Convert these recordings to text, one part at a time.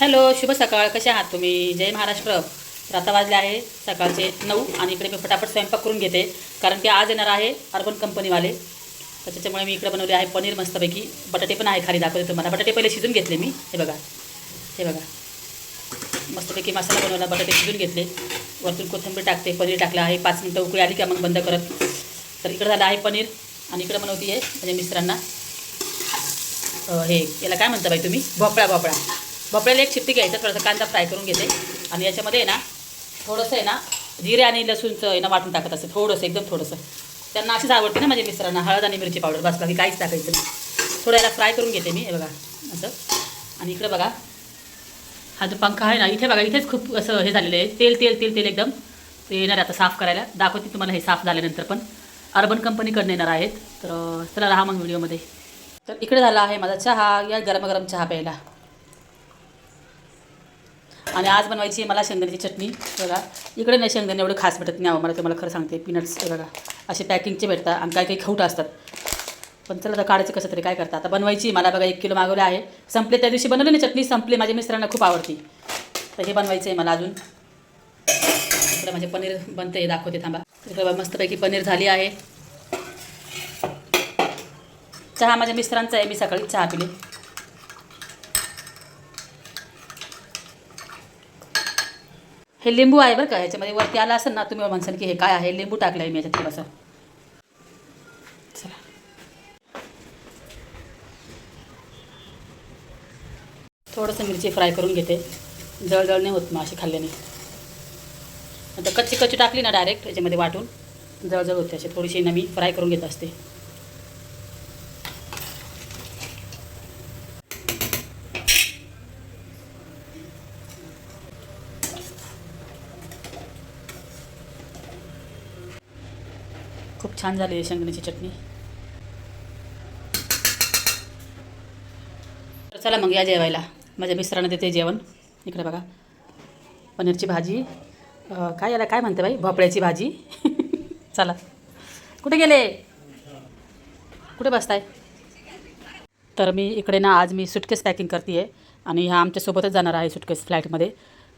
Hello शुभ सकाळ. कसे आहात तुम्ही? जय महाराष्ट्र. तर आता वाजले आहे सकाळचे नऊ आणि इकडे मी फटाफट स्वयंपाक करून घेते कारण की आज येणार आहे अर्बन कंपनीवाले. तर त्याच्यामुळे मी इकडे बनवले आहे पनीर मस्तपैकी. बटाटे पण आहे खाली दाखवते तुम्हाला. बटाटे पहिले शिजून घेतले मी. हे बघा. हे बघा. मस्तपैकी मसाला बनवला बटाटे शिजून घेतले. वरतून कोथिंबीर टाकते पनीर टाकलं आहे. पाच मिनटं उकळी आली का मग बंद करत. तर इकडं झालं आहे पनीर आणि इकडं बनवती आहे म्हणजे मिस्त्रांना हे याला काय म्हणता बाई तुम्ही? भोपळा भोपळा. भोपळ्याला एक शिट्टी घ्यायचं थोडासा कांदा फ्राय करून घेते. आणि याच्यामध्ये आहे ना थोडंसं आहे ना जिरे आणि लसूणचं आहे ना वाटून टाकत असते थोडंसं एकदम थोडंसं. त्यांना अशीच आवडते ना माझ्या मिसरांना हळद आणि मिरची पावडर बस बाकी काहीच टाकायचं नाही. थोडं याला फ्राय करून घेते मी हे बघा असं. आणि इकडं बघा हा जो पंखा आहे ना इथे बघा इथेच खूप असं हे झालेलं आहे. तेल तेल तेल तेल एकदम. ते येणार आहे आता साफ करायला. दाखवते तुम्हाला हे साफ झाल्यानंतर पण. अर्बन कंपनीकडनं येणार आहेत. तर चला राहा मग व्हिडिओमध्ये. तर इकडे झाला आहे माझा चहा. या गरम गरम चहा प्यायला. आणि आज बनवायची आहे मला शेंगदाण्याची चटणी. बघा इकडे नाही शेंगदाणे एवढे खास भेटत नाही अहो, मला तुम्हाला खरं सांगते. पीनट्स बघा असे पॅकिंगचे भेटतात आणि काही काही खवट असतात. पण चला आता काढायचं कसं तरी काय करता? आता बनवायची मला बघा एक किलो मागवलं आहे. संपले त्या दिवशी बनवली ना चटणी संपली. माझ्या मिस्टरांना खूप आवडती. तर हे बनवायचं आहे मला अजून. इकडे माझे पनीर बनते दाखवते थांबा. इकडे बघा मस्तपैकी पनीर झाली आहे. चहा माझ्या मिस्टरांचा आहे मी सकाळी चहा पिले. हे लिंबू आहे बरं का ह्याच्यामध्ये. वरती आला असेल ना तुम्ही म्हणसान की हे काय आहे? लिंबू टाकलं आहे मी याच्यात थोडंसं. चला. थोडंसं मिरची फ्राय करून घेते. जळजळ नाही होत मग अशी खाल्ल्याने. आता कच्ची कच्ची टाकली ना डायरेक्ट याच्यामध्ये वाटून. जळजळ होते अशी. थोडीशी ना मी फ्राय करून घेत असते. छान झाली आहे चटणी. तर चला मग या जेवायला. माझ्या मिस्टरांना देते जेवण. इकडे बघा. पनीरची भाजी. काय याला काय म्हणते बाई? भोपळ्याची भाजी. चला. कुठे गेले? कुठे बसताय? तर मी इकडे ना आज मी सुटकेस पॅकिंग करते आहे आणि ह्या आमच्यासोबतच जाणार आहे सुटकेस फ्लाईटमध्ये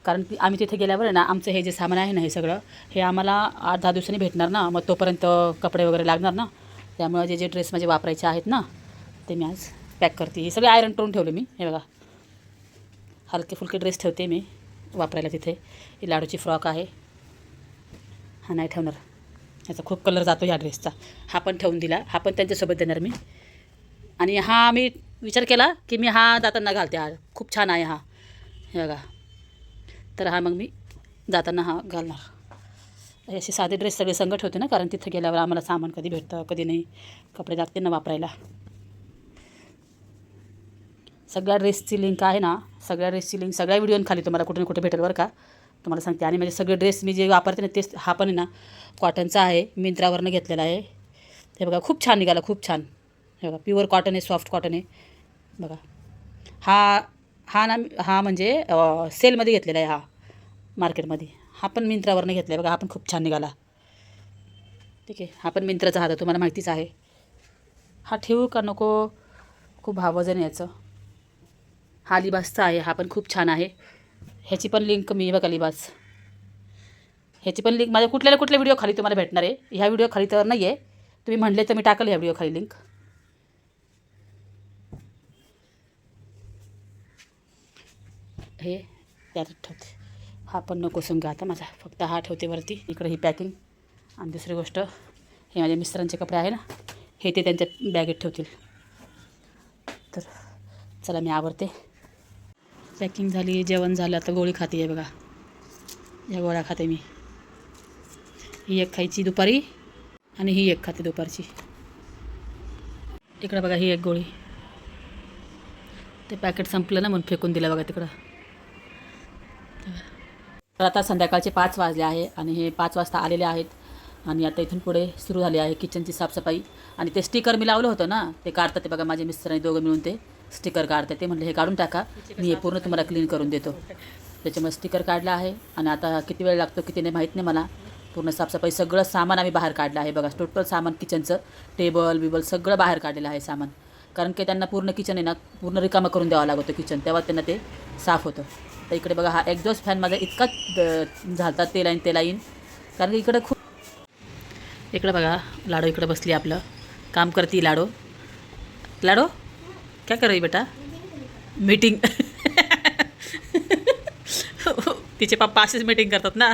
कारण की आम्ही तिथे गेल्यावर ना आमचं हे जे सामान आहे ना हे सगळं हे आम्हाला आठ दहा दिवसांनी भेटणार ना. मग तोपर्यंत कपडे वगैरे लागणार ना. त्यामुळे जे जे ड्रेस माझे वापरायचे आहेत ना ते मी आज पॅक करते. हे सगळे आयरन करून ठेवले मी. हे बघा. हलके फुलके ड्रेस ठेवते मी वापरायला तिथे. ही लाडूची फ्रॉक आहे. हा नाही ठेवणार. याचा खूप कलर जातो ह्या ड्रेसचा हा पण ठेवून दिला. हा पण त्यांच्यासोबत देणार मी. आणि हा मी विचार केला की मी हा जाताना घालते. हा खूप छान आहे हा. हे बघा. तर हा मग मी जाताना हा घालणार. असे साधे ड्रेस सगळे संगत होते ना कारण तिथं गेल्यावर आम्हाला सामान कधी भेटतं कधी नाही कपडे लागते ना वापरायला. सगळ्या ड्रेसची लिंक आहे ना सगळ्या ड्रेसची लिंक सगळ्या व्हिडिओंखाली तुम्हाला कुठे ना कुठे भेटेल बरं का. तुम्हाला सांगते आणि माझे सगळे ड्रेस मी जे वापरते ना तेच हा पण आहे ना कॉटनचा आहे मिंत्रावरनं घेतलेला आहे. ते बघा खूप छान निघाला खूप छान. हे बघा प्युअर कॉटन आहे सॉफ्ट कॉटन आहे. बघा. हा हा ना हा म्हणजे सेलमध्ये घेतलेला आहे हा. मार्केटमध्ये. हा पण मिंत्रावरनं घेतला आहे बघा हा पण खूप छान निघाला. ठीक आहे हा पण मिंत्राचा हात तुम्हाला माहितीच आहे. हा ठेवू का नको? खूप भावजन याचं. हा लिबासचा आहे हा पण खूप छान आहे. ह्याची पण लिंक मी बघा लिबास. ह्याची पण लिंक माझ्या कुठल्या कुठल्या व्हिडिओ खाली तुम्हाला भेटणार आहे. ह्या व्हिडिओ खाली तर नाही आहे तुम्ही म्हणले तर मी टाकल ह्या व्हिडिओ खाली लिंक हे त्यात ठेवते. हा पण नको संघ आता माझा फक्त हा ठेवते वरती. इकडे ही पॅकिंग आणि दुसरी गोष्ट हे माझ्या मिस्टरांचे कपडे आहे ना हे ते त्यांच्या बॅगेत ठेवतील. तर चला मी आवडते पॅकिंग झाली जेवण झालं आता गोळी खाते आहे बघा. या गोळ्या खाते मी. ही एक खायची दुपारी आणि ही एक खाते दुपारची. इकडं बघा ही एक गोळी. ते पॅकेट संपलं ना म्हणून फेकून दिलं बघा तिकडं. तर आता संध्याकाळचे पाच वाजले आहे आणि हे पाच वाजता आलेले आहेत. आणि आता इथून पुढे सुरू झाली आहे किचनची साफसफाई. आणि ते स्टिकर मी लावलं होतं ना ते काढतात ते बघा माझे मिस्टर आणि दोघं मिळून ते स्टिकर काढतात. ते म्हटलं हे काढून टाका. मी हे पूर्ण तुम्हाला क्लीन करून देतो. त्याच्यामुळे स्टिकर काढलं आहे. आणि आता किती वेळ लागतो किती नाही माहीत नाही मला. पूर्ण साफसफाई सगळं सामान आम्ही बाहेर काढलं आहे. बघा टोटल सामान किचनचं टेबल बिबल सगळं बाहेर काढलेलं आहे सामान. कारण की त्यांना पूर्ण किचन आहे ना पूर्ण रिकामं करून द्यावं लागतं किचन तेव्हा त्यांना ते साफ होतं. तर इकडे बघा हा एक्झॉस्ट फॅन माझा इतका झालता ते लाईन ते लाईन कारण की इकडे खूप इकडे बघा लाडो इकडे बसली आपलं. काम करती लाडो. लाडो काय कर हो बेटा? मीटिंग तिचे पप्पा असेच मीटिंग करतात ना.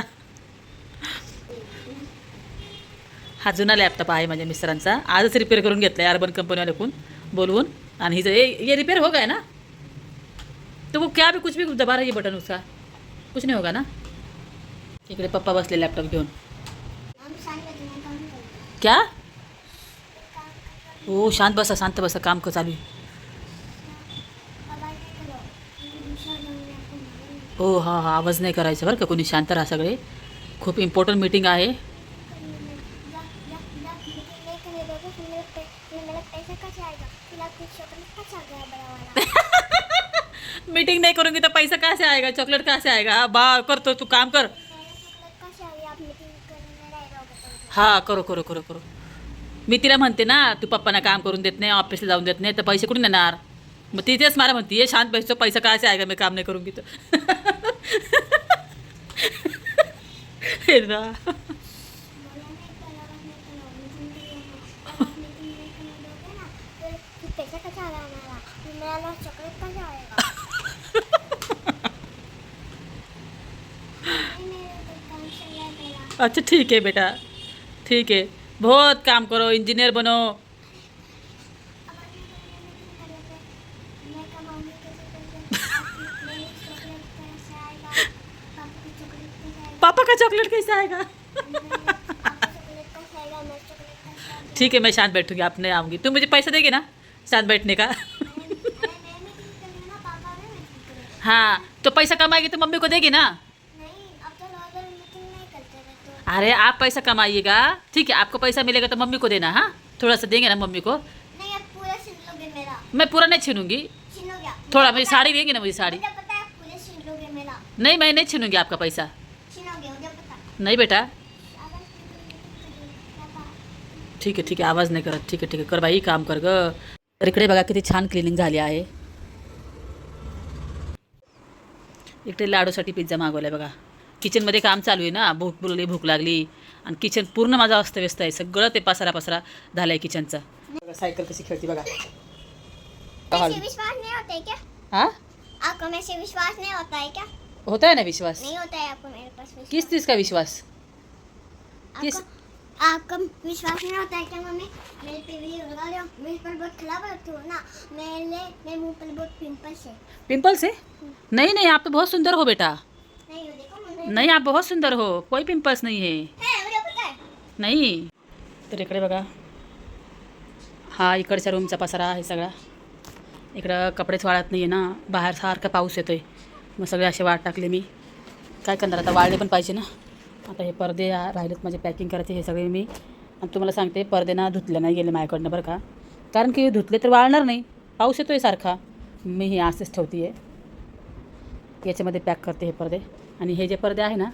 हा जुना लॅपटॉप आहे माझ्या मिस्टरांचा. आजच रिपेअर करून घेतला आहे अर्बन कंपनीवाल्याकडून बोलवून. आणि हिचं ए ये रिपेअर हो काय ना? तो वो क्या भी कुछ भी दबा रहा है बटन उसका। कुछ नहीं होगा ना? इकडे पप्पा बसले लॅपटॉप घेऊन। क्या? हो शांत बसा शांत बसा, काम क चालू। आहे हो, हा हा आवाज़ नाही करायचा बरं का, कोणी शांत राहा सगळे. खूप इम्पॉर्टंट मीटिंग आहे. पैसा आएगा चॉकलेट कहाँ से आएगा बा कर तो तू काम कर. हा करो करो करो करो. मी तिला म्हणते ना तू पप्पांना काम करून देत नाही ऑफिसला जाऊन देत नाही तर पैसे कुठून देणार मग ती तेच मला म्हणते ये शांत पैसे पैसा काय का मी काम नाही करून घेतो. हे ना. पैसा कसा चॉकलेट अच्छा ठीक है बेटा। ठीक है। बहुत काम करो, इंजीनियर बनो। पापा का चॉकलेट कैसे आएगा? ठीक है, मैं शांत बैठूँगी आप नहीं आऊँगी। तुम मुझे पैसा देगी ना शांत बैठने का? हाँ तो पैसा कमाएगी तो मम्मी को देगी ना? अरे आप पैसा कमाइएगा। ठीक है आपको पैसा मिलेगा तो मम्मी को देना हाँ? थोड़ा सा देंगे ना मम्मी को? मैं पूरा नहीं छीनूँगी। थोड़ा मेरी साड़ी देंगे ना मुझे साड़ी। नहीं मैं नहीं छीनूँगी आपका पैसा। नहीं बेटा। ठीक आहे ठीक आहे आवाज़ नाही करत। ठीक आहे ठीक आहे कर बाई काम कर ग। तर इकडे बघा किती छान क्लिनिंग झाली आहे। इकडे लाडूसाठी पिझ्झा मागवला आहे बघा। किचनमध्ये काम चालू आहे ना. भूक बोलली भूक लागली. आणि किचन पूर्ण माझं अस्तव्यस्त आहे. सगळं ते पसारा पसारा झालं आहे किचनचं. बघा सायकल कशी खेळते बघा. ऐसे विश्वास नहीं होता है क्या? हा? आपको मेरे से विश्वास नहीं होता है क्या? होता है ना विश्वास? नहीं होता है आपको मेरे पास विश्वास. किस चीज़ का विश्वास? किस आपको विश्वास नहीं होता है क्या मम्मी? मेरे पे भी लगा रहे हो। मेरे पर बहुत खराब लगती हो ना? मेरे मेरे मुंह पर बहुत पिंपल्स है। पिंपल्स है? नहीं नहीं आप तो बहुत सुंदर हो बेटा। नहीं आप बहुत सुंदर हो। कोई पिंपल्स नहीं है। है मुझे पता है। नाही। तर इकडे बघा। हा इकडच्या रूमचा पसारा आहे सगळा। इकडं कपडेच वाळत नाही आहे ना। बाहेर सारखा पाऊस येतो आहे मग सगळे असे वाट टाकले मी। काय करणार आता? वाळले पण पाहिजे ना। आता हे पडदे राहिलेत माझे पॅकिंग करायचे हे सगळे मी. आणि तुम्हाला सांगते पडदे ना धुतले नाही गेले माझ्याकडनं बरं का. कारण की धुतले तर वाळणार नाही. पाऊस येतो आहे सारखा. मी हे असेच ठेवते आहे याच्यामध्ये पॅक करते हे पडदे आणि हे जे पडदे आहे ना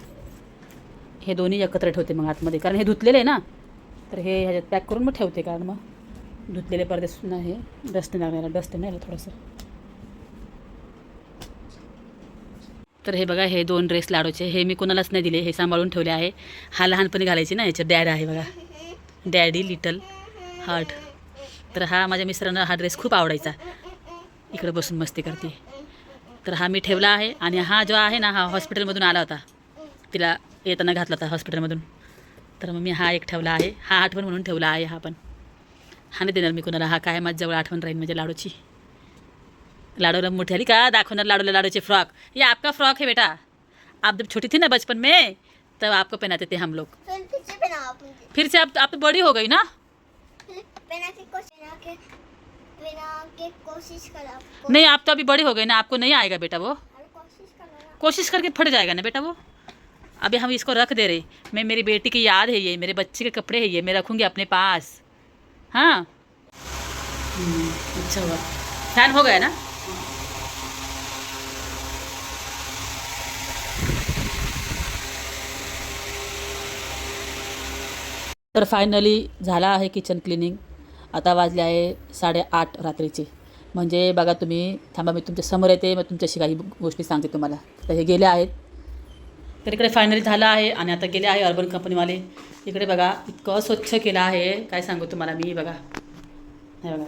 हे दोन्ही एकत्र ठेवते मग आतमध्ये. कारण हे धुतलेले आहे ना तर हे ह्याच्यात पॅक करून मग ठेवते कारण मग धुतलेले पडदे सुद्धा हे डस्ट नाही लागणार डस्ट नाही आलं थोडंसं. तर हे बघा हे दोन ड्रेस लाडूचे हे मी कोणालाच नाही दिले हे सांभाळून ठेवले आहे. हा लहानपणी घालायची ना याच्या डॅड आहे बघा. Daddy little heart. तर हा माझ्या मिस्टरांना हा ड्रेस खूप आवडायचा. इकडे बसून मस्ती करते. तर हा मी ठेवला आहे आणि हा जो आहे ना हा हॉस्पिटलमधून आला होता. तिला येताना घातला होता हॉस्पिटलमधून. तर मग मी हा एक ठेवला आहे. हा आठवण म्हणून ठेवला आहे हा पण. हा नाही देणार मी कोणाला. हा काय माझ्याजवळ आठवण राहील माझ्या लाडूची. लाडूला मोठी आली का? दाखवणार लाडूला लाडूचे फ्रॉक. ये आपका फ्रॉक है बेटा. आप जब छोटी थी ना बचपन में तब आपको पहनाते थे हम लोग. फिर से आप आप बड़ी हो गई ना? फिर पहना के कोशिश करो नहीं आप तो अभी बड़े हो गए ना आपको नहीं आएगा बेटा वो। कोशिश करो ना कोशिश करके फट जाएगा ना बेटा वो। अभी हम इसको रख दे रहे मैं मेरी बेटी की याद है ये मेरे बच्चे के कपड़े है ये मैं रखूँगी अपने पास। हाँ। अच्छा हुआ। फ़ैन हो गया ना? तर फायनली झाला आहे किचन क्लिनिंग आता वाजले आहे साडेआठ रात्रीचे. म्हणजे बघा तुम्ही थांबा मी तुमच्यासमोर येते मग तुमच्याशी काही गोष्टी सांगते तुम्हाला. तर हे गेले आहेत. तर इकडे फायनली झालं आहे आणि आता गेले आहे अर्बन कंपनीवाले इकडे बघा इतकं स्वच्छ केलं आहे. काय सांगू तुम्हाला मी बघा. हे बघा.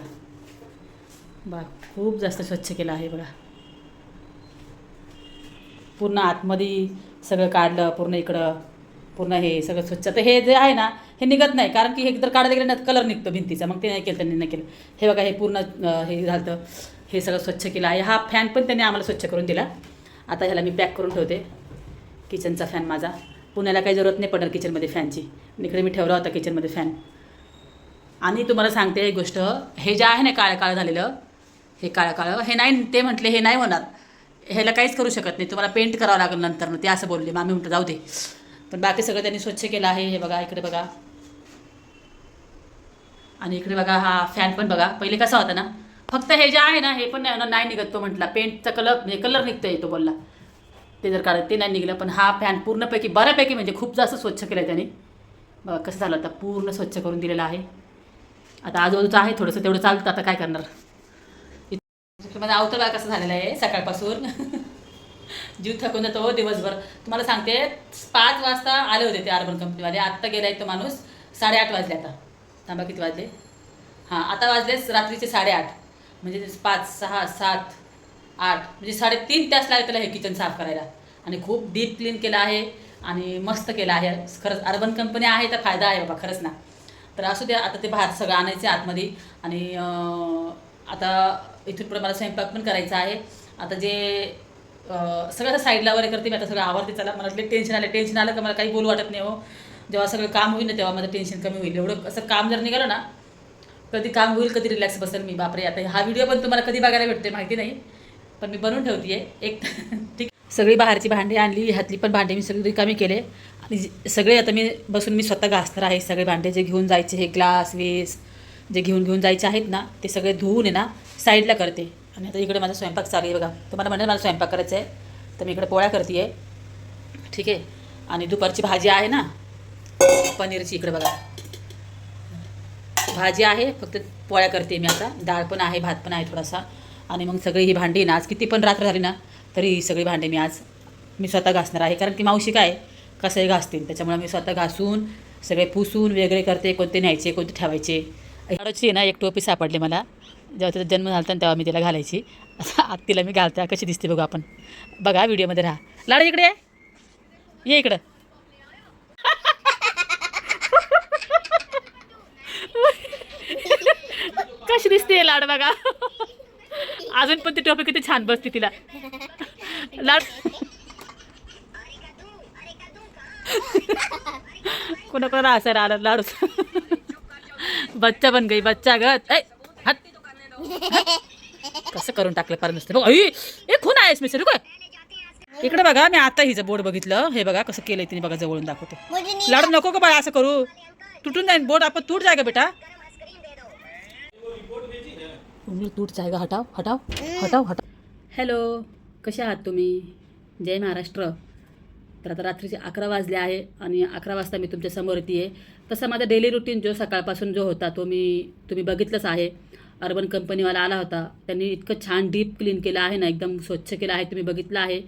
बा खूप जास्त स्वच्छ केलं आहे बघा. पूर्ण आतमध्ये सगळं काढलं पूर्ण इकडं. पूर्ण हे सगळं स्वच्छ. तर हे जे आहे ना हे निघत नाही. कारण की हे जर काढायला गेलं ना कलर निघतो भिंतीचा. मग ते नाही केलं त्यांनी नाही केलं. हे बघा हे पूर्ण हे झालं हे सगळं स्वच्छ केलं. आहे हा फॅन पण त्यांनी आम्हाला स्वच्छ करून दिला. आता ह्याला मी पॅक करून ठेवते. किचनचा फॅन माझा. पुण्याला काही जरूरत नाही पडणार किचनमध्ये फॅनची इकडे मी ठेवला होता किचनमध्ये फॅन आणि तुम्हाला सांगते एक गोष्ट. हे जे आहे ना काळं काळं झालेलं हे काळं काळं हे नाही ते म्हटले हे नाही होणार. ह्याला काहीच करू शकत नाही. तुम्हाला पेंट करावं लागेल नंतर. ते असं बोलले. मग आम्ही म्हटलं जाऊ दे. पण बाकी सगळं त्यांनी स्वच्छ केलं आहे हे बघा इकडे बघा. आणि इकडे बघा हा फॅन पण बघा. पहिले कसा होता ना फक्त हे जे आहे ना हे पण नाही निघत तो म्हटला. पेंटचा कलर म्हणजे कलर निघतोय तो बोलला. ते जर काढत ते नाही निघलं पण हा फॅन पूर्णपैकी बऱ्यापैकी म्हणजे खूप जास्त स्वच्छ केलं आहे त्याने. बघा कसं झालं आता पूर्ण स्वच्छ करून दिलेलं आहे. आता आजूबाजूचं आहे थोडंसं तेवढं चालतं आता काय करणार? इथं माझा अवतर कसं झालेला आहे सकाळपासून? जीव थकून जातो हो दिवसभर. तुम्हाला सांगते पाच वाजता आले होते ते अर्बन कंपनीवाले आत्ता गेलाय तो माणूस साडेआठ वाजले आता. थांबा किती वाजले? हां आता वाजलेच रात्रीचे साडेआठ. म्हणजे पाच सहा सात आठ म्हणजे साडेतीन तास लागले त्याला हे किचन साफ करायला. आणि खूप डीप क्लीन केलं आहे आणि मस्त केलं आहे. खरंच अर्बन कंपनी आहे तर फायदा आहे बाबा खरंच ना. तर असू द्या आता ते बाहेर सगळं आणायचं आहे आतमध्ये. आणि आता इथून पुढे मला स्वयंपाक पण करायचा आहे. आता जे सगळं असं साईडला वगैरे करते मी आता सगळं आवडते चला मला टेन्शन आलं टेन्शन आलं का मला काही बोलू वाटत नाही हो. जेव्हा सगळं काम होईल ना तेव्हा माझं टेन्शन कमी होईल. एवढं असं काम जर निघालं ना कधी काम होईल कधी रिलॅक्स बसेल मी बापरे आता हा व्हिडिओ पण तुम्हाला कधी बघायला भेटते माहिती नाही पण मी बनवून ठेवते आहे एक ठीक. सगळी बाहेरची भांडी आणली ह्यातली पण भांडी मी सगळी रिकामी केले. आणि सगळे आता मी बसून मी स्वतः घासणार आहे सगळे भांडे जे घेऊन जायचे हे ग्लास वेस जे घेऊन घेऊन जायचे आहेत ना ते सगळे धुवून आहे ना साईडला करते. आणि आता इकडे माझा स्वयंपाक चालू आहे बघा. तुम्हाला म्हणेल मला स्वयंपाक करायचा आहे तर मी इकडे पोळ्या करते आहे ठीक आहे? आणि दुपारची भाजी आहे ना? पनीरची इकडे बघा. भाजी आहे फक्त पोळ्या करते मी आता. डाळ पण आहे भात पण आहे थोडासा. आणि मग सगळी ही भांडी ना आज किती पण रात्र झाली ना तरी ही सगळी भांडी मी आज मी स्वतः घासणार आहे. कारण की मावशी काय कसंही घासतील. त्याच्यामुळे मी स्वतः घासून सगळे पुसून वेगळे करते कोणते न्यायचे कोणते ठेवायचे. हळदची आहे ना एक टोपी सापडली मला. जेव्हा तिचा जन्म झाला होता ना तेव्हा मी तिला घालायची. आत तिला मी घालते. कशी दिसते बघू आपण. बघा व्हिडिओमध्ये राहा. लाडू इकडे ये. ये इकडं. कशी दिसते लाड बघा. अजून पण ती टोपी किती छान बसते तिला. लाड. कोणा कोणा असं आलं लाडू बच्चा बन गई बच्चा ग. ऐ, कसं करून टाकलं पार नुसतं. बघ ए खून आहेस मिसर रुको इकडे बघा मी आता हिचं बोर्ड बघितलं. हे बघा कसं केलंय तिने बघा जवळून दाखवते. लाडू नको का बाळा असं करू. तुटून जाईन. बोर्ड आपण तुट जाएगा बेटा. तूट जाय का हटाव हटाव हटाव हटाव. हॅलो कसे आहात तुम्ही? जय महाराष्ट्र. तर आता रात्रीचे अकरा वाजले आहे आणि अकरा वाजता मी तुमच्यासमोर येते आहे तसा माझा डेली रुटीन जो सकाळपासून जो होता तो मी तुम्ही बघितलंच आहे. अर्बन कंपनीवाला आला होता. त्यांनी इतकं छान डीप क्लीन केलं आहे ना एकदम स्वच्छ केलं आहे तुम्ही बघितलं आहे.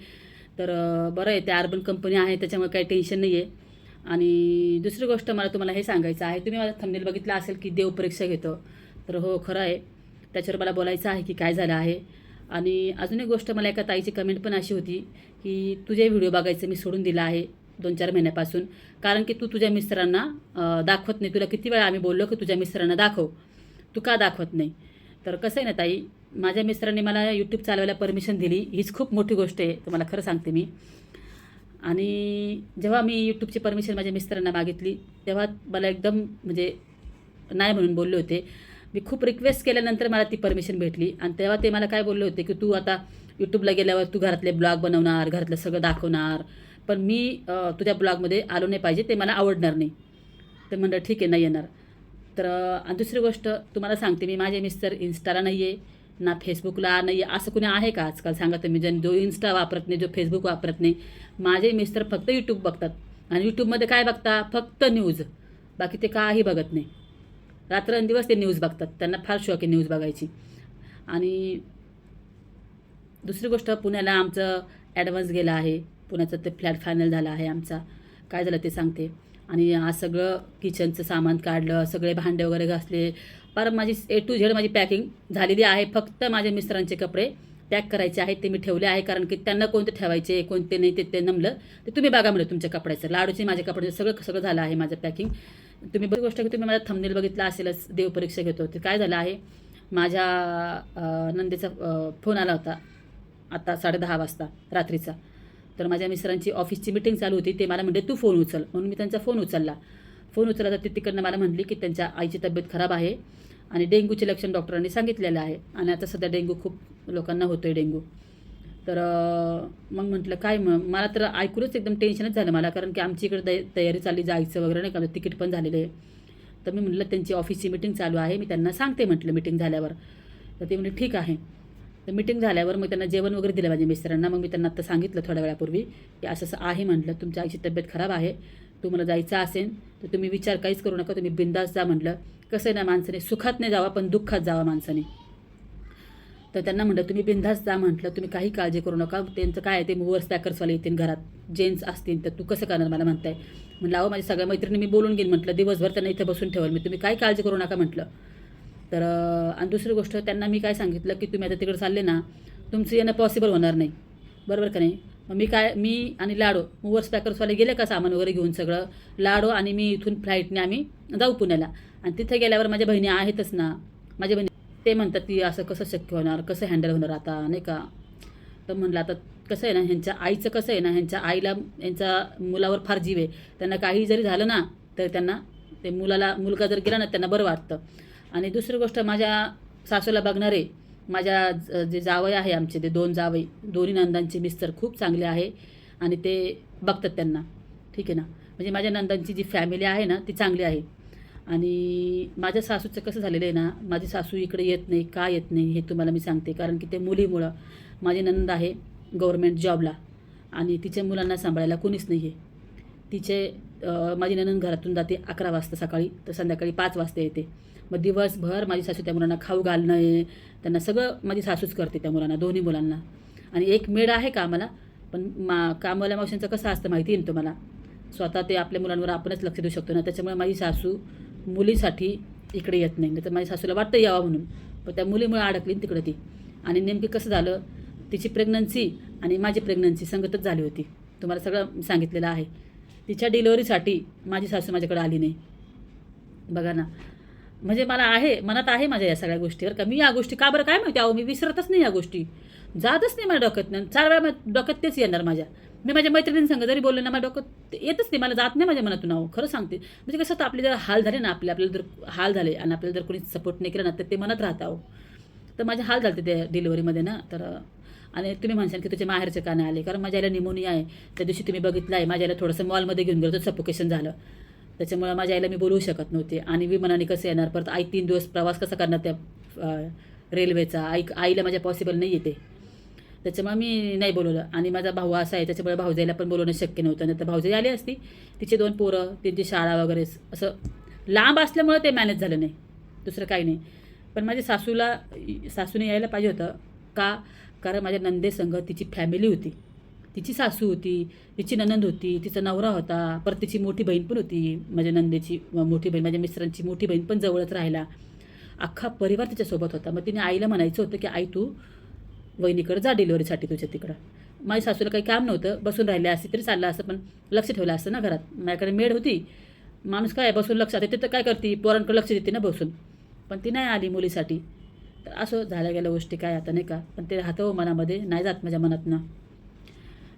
तर बरं आहे त्या अर्बन कंपनी आहे त्याच्यामुळे काही टेन्शन नाही आहे आणि दुसरी गोष्ट मला तुम्हाला हे सांगायचं आहे तुम्ही माझा थंबनेल बघितला असेल की देवपरीक्षा घेतो. तर हो खरं आहे. त्याच्यावर मला बोलायचं आहे की काय झालं आहे. आणि अजून एक गोष्ट मला एका ताईची कमेंट पण अशी होती की तुझे व्हिडिओ बघायचं मी सोडून दिला आहे दोन चार महिन्यापासून. कारण की तू तुझ्या मिस्टरांना दाखवत नाही. तुला किती वेळा आम्ही बोललो की तुझ्या मिस्टरांना दाखव. तू का दाखवत नाही? तर कसं आहे ना ताई माझ्या मिस्टरांनी मला यूट्यूब चालवायला परमिशन दिली. हीच खूप मोठी गोष्ट आहे तुम्हाला खरं सांगते मी. आणि जेव्हा मी यूट्यूबची परमिशन माझ्या मिस्टरांना मागितली तेव्हा मला एकदम म्हणजे नाही म्हणून बोलले होते. मी खूप रिक्वेस्ट केल्यानंतर मला ती परमिशन भेटली. आणि तेव्हा ते मला काय बोलले होते की तू आता यूट्यूबला गेल्यावर तू घरातले ब्लॉग बनवणार घरातलं सगळं दाखवणार. पण मी तुझ्या ब्लॉगमध्ये आलो नाही पाहिजे ते मला आवडणार नाही. तर म्हणलं ठीक आहे नाही येणार. तर दुसरी गोष्ट तुम्हाला सांगते मी माझे मिस्टर इन्स्टाला नाही आहे ना फेसबुकला नाही आहे असं कुणी आहे का आजकाल सांगा तुम्ही जन जो इन्स्टा वापरत नाही जो फेसबुक वापरत नाही माझे मिस्टर फक्त यूट्यूब बघतात. आणि यूट्यूबमध्ये काय बघता? फक्त न्यूज बाकी ते काही बघत नाही. रात्रंदिवस ते न्यूज बघतात. त्यांना फार शौक आहे न्यूज बघायची. आणि दुसरी गोष्ट पुण्याला आमचं ॲडव्हान्स गेला आहे. पुण्याचं ते फ्लॅट फायनल झाला आहे आमचा. काय झालं ते सांगते. आणि आज सगळं किचनचं सामान काढलं सगळे भांडे वगैरे घासले. पर माझी ए टू झेड माझी पॅकिंग झालेली आहे. फक्त माझ्या मिस्टरांचे कपडे पॅक करायचे आहेत ते मी ठेवले आहे. कारण की त्यांना कोणते ठेवायचे कोणते नाही ते ते नमलं. ते तुम्ही बघा म्हणलं तुमच्या कपड्याचं. लाडूचे माझ्या कपड्याचं सगळं सगळं झालं आहे माझं पॅकिंग तुम्ही बरी गोष्ट की तुम्ही माझा थंबनेल बघितला असेलच देवपरीक्षा घेतो. ते काय झालं आहे? माझ्या नंदेचा फोन आला होता. आता साडेदहा वाजता रात्रीचा. तर माझ्या मिस्टरांची ऑफिसची मिटिंग चालू होती ते मला म्हणले तू फोन उचल. म्हणून मी त्यांचा फोन उचलला. फोन उचलला तर ती तिकडनं मला म्हटली की त्यांच्या आईची तब्येत खराब आहे आणि डेंग्यूचे लक्षण डॉक्टरांनी सांगितलेलं आहे. आणि आता सध्या डेंग्यू खूप लोकांना होतो आहे डेंग्यू. तर मग म्हटलं काय मग मला तर ऐकूनच एकदम टेन्शनच झालं मला कारण की आमची इकडे तयारी चालली जायचं वगैरे नाही का तिकीट पण झालेलं आहे. तर मी म्हटलं त्यांची ऑफिसची मिटिंग चालू आहे मी त्यांना सांगते म्हटलं मिटिंग झाल्यावर. तर ते म्हणजे ठीक आहे. तर मिटिंग झाल्यावर मग त्यांना जेवण वगैरे दिलं माझ्या मिस्टरांना. मग मी त्यांना आता सांगितलं थोड्या वेळापूर्वी की असं असं आहे म्हटलं तुमच्या आईची तब्येत खराब आहे तुम्हाला जायचं असेल तर तुम्ही विचार काहीच करू नका तुम्ही बिंदास जा म्हटलं. कसं आहे ना माणसाने सुखात नाही जावा पण दुःखात जावा माणसाने. तर त्यांना म्हटलं तुम्ही बिंदास जा म्हटलं तुम्ही काही काळजी करू नका त्यांचं काय आहे ते मुवर्स पॅकर्सवाले येतील घरात. जेंट्स असतील तर तू कसं करणार मला म्हणताय? म्हटलं अहो माझ्या सगळ्या मैत्रिणी मी बोलून घेईन म्हटलं दिवसभर त्यांना इथं बसून ठेवलं मी तुम्ही काही काळजी करू नका म्हटलं. तर आणि दुसरी गोष्ट त्यांना मी काय सांगितलं की तुम्ही आता तिकडे चालले ना तुमचं येणं पॉसिबल होणार नाही. बरोबर का नाही? मग मी काय मी आणि लाडो मूवर्स पॅकर्सवाले गेले का सामान वगैरे घेऊन सगळं? लाडो आणि मी इथून फ्लाईटने आम्ही जाऊ पुण्याला. आणि तिथे गेल्यावर माझ्या बहिणी आहेतच ना. माझ्या बहिणी ते म्हणतात की असं कसं शक्य होणार कसं हँडल होणार आता नाही का? तर म्हणलं आता कसं आहे ना ह्यांच्या आईचं कसं आहे ना ह्यांच्या आईला यांच्या मुलावर फार जीव आहे. त्यांना काही जरी झालं ना तर त्यांना ते मुलाला मुलगा जर गेला ना त्यांना बरं वाटतं. आणि दुसरी गोष्ट माझ्या सासूला बघणारे माझ्या ज- जे जावई आहे आमचे ते दोन जावई दोन्ही नंदांचे मिस्टर खूप चांगले आहे आणि ते बघतात त्यांना. ठीक आहे ना? म्हणजे माझ्या नंदांची जी फॅमिली आहे ना ती चांगली आहे. आणि माझ्या सासूचं कसं झालेलं आहे ना माझी सासू इकडे येत नाही का येत नाही हे तुम्हाला मी सांगते. कारण की ते मुलीमुळं माझी नंद आहे गव्हर्मेंट जॉबला आणि तिच्या मुलांना सांभाळायला कोणीच नाही आहे तिचे माझी ननंद घरातून जाते अकरा वाजता सकाळी तर संध्याकाळी पाच वाजता येते. मग दिवसभर माझी सासू त्या मुलांना खाऊ घालणं आहे त्यांना सगळं माझी सासूच करते त्या मुलांना दोन्ही मुलांना. आणि एक मेड आहे कामाला पण मा कामवाल्या मावशींचं कसं असतं माहिती आहे तुम्हाला? स्वतः ते आपल्या मुलांवर आपणच लक्ष देऊ शकतो ना त्याच्यामुळे माझी सासू मुलीसाठी इकडे येत नाही. नाही तर माझ्या सासूला वाटतं यावं म्हणून. पण त्या मुलीमुळे अडकली तिकडे ती. आणि नेमकी कसं झालं? तिची प्रेग्नन्सी आणि माझी प्रेग्नन्सी संगतच झाली होती. तुम्हाला सगळं सांगितलेलं आहे. तिच्या डिलिव्हरीसाठी माझी सासू माझ्याकडे आली नाही. बघा ना. म्हणजे मला आहे मनात आहे माझ्या या सगळ्या गोष्टीवर. का मी या गोष्टी का बरं काय माहिती? अहो मी विसरतच नाही या गोष्टी. जातच नाही माझ्या डोक्यात चार वेळा डोक्यात तेच येणार माझ्या. मी माझ्या मैत्रिणींसंग जरी बोलले ना माझ्या डोक्यात येतच नाही. मला जात नाही माझ्या मनातून. अहो खरं सांगते. म्हणजे कसं तर आपले जर हाल झाले ना आपले आपल्याला जर हाल झाले आणि आपल्याला जर कोणी सपोर्ट नाही केला ना तर ते मनात राहतं अहो. तर माझे हाल झाले त्या डिलिव्हरीमध्ये ना. तर आणि तुम्ही म्हणशाल की तुझे माहेरचे का नाही आले कारण माझ्या आईला निमोनिया आहे. त्या दिवशी तुम्ही बघितलं आहे माझ्या आईला थोडंसं मॉलमध्ये घेऊन गेलो तर सफोकेशन झालं. त्याच्यामुळे माझ्या आईला मी बोलवू शकत नव्हते. आणि विमानाने कसं येणार? परत आई तीन दिवस प्रवास कसा करणार त्या रेल्वेचा? आई आईला माझ्या पॉसिबल नाही येते. त्याच्यामुळे मी नाही बोलवलं. आणि माझा भाऊ असा आहे त्याच्यामुळे भाऊजाईला पण बोलवणं शक्य नव्हतं. नाही तर भाऊजाई आली असती. तिचे दोन पोरं त्यांची शाळा वगैरे असं लांब असल्यामुळं ते मॅनेज झालं नाही. दुसरं काही नाही. पण माझ्या सासूला सासूने यायला पाहिजे होतं. का? कारण माझ्या नंदेसंग तिची फॅमिली होती. तिची सासू होती तिची ननंद होती तिचा नवरा होता परत तिची मोठी बहीण पण होती. माझ्या नंदेची मोठी बहीण माझ्या मिस्टरांची मोठी बहीण पण जवळच राहिला. अख्खा परिवार तिच्यासोबत होता. मग तिने आईला म्हणायचं होतं की आई तू वहिनीकडं जा डिलिव्हरीसाठी तुझ्या तिकडं. माझ्या सासूला काही काम नव्हतं. बसून राहिले असते तरी चाललं असं पण लक्ष ठेवलं असतं ना घरात. माझ्याकडे मेड होती. माणूस काय बसून लक्ष आता तर काय करते? पोरांकडे लक्ष देते ना बसून. पण ती नाही आली मुलीसाठी. तर असं झाल्या गेल्या गोष्टी काय आता नाही का? पण ते राहतं हो मनामध्ये नाही जात माझ्या मनातनं.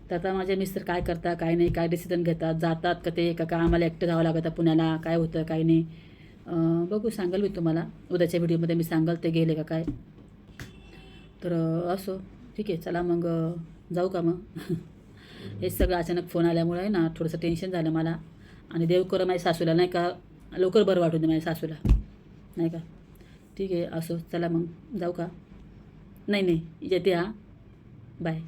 तर आता माझे मिस्टर काय करता काय नाही काय डिसिजन घेतात जातात का ते का का आम्हाला एकटं जावं लागतं पुण्याला काय होतं काय नाही. बघू सांगाल मी तुम्हाला. उद्याच्या व्हिडिओमध्ये मी सांगाल ते गेले का काय. तर असो. ठीक आहे चला मग जाऊ का मग? हे सगळं अचानक फोन आल्यामुळे ना थोडंसं टेन्शन झालं मला. आणि देव करो माझ्या सासूला नाही का? लवकर बरं वाटू दे माझ्या सासूला. नाही का? ठीक आहे असो चला मग जाऊ का? नाही नाही येते हा. बाय